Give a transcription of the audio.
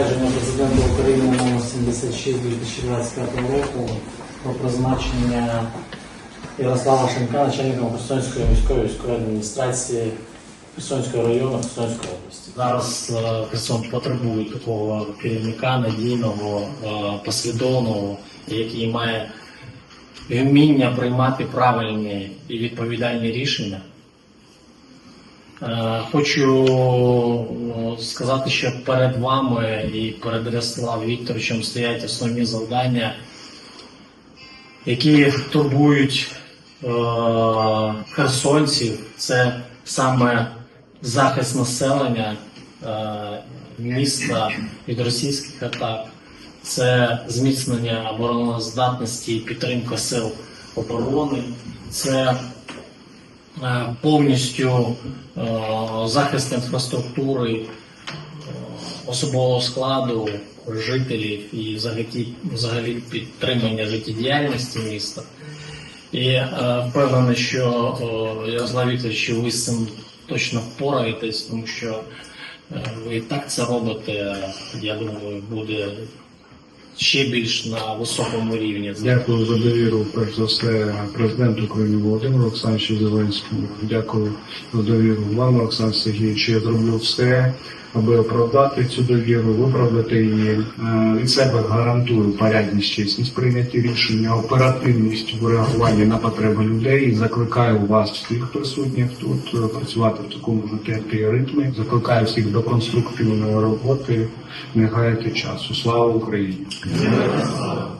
Президента України номер 76 2025 року про призначення Ярослава Шенка начальником Херсонської міської військової адміністрації Херсонського району Херсонської області. Зараз е, Херсон потребує такого керівника надійного, е, послідовного, який має вміння приймати правильні і відповідальні рішення. Е, Хочу е, сказати, що перед вами і перед Ряславом Вікторовичем стоять основні завдання, які турбують е, херсонців. Це саме захист населення міста від російських атак, це зміцнення обороноздатності і підтримка сил оборони, це повністю е, захист інфраструктури, е, особового складу, жителів і взагалі, підтримання життєдіяльності міста. І е, впевнений, що е, Ярослав Вікторович, ви з цим точно впораєтесь, тому що е, ви і так це робите. Я думаю, буде ще більш на високому рівні. Дякую за довіру, перш за все, президенту України Володимиру Олександровичу Зеленському. Дякую за довіру вам, Олександр Сергійович. Я зроблю все, аби оправдати цю довіру, виправдати її. Е, Від себе гарантую порядність, чесність прийняті рішення, оперативність в реагуванні на потреби людей. І закликаю вас, всіх присутніх тут, е, працювати в такому ж темпі ритмі. Закликаю всіх до конструктивної роботи, не гаяти часу. Слава Україні! e oração.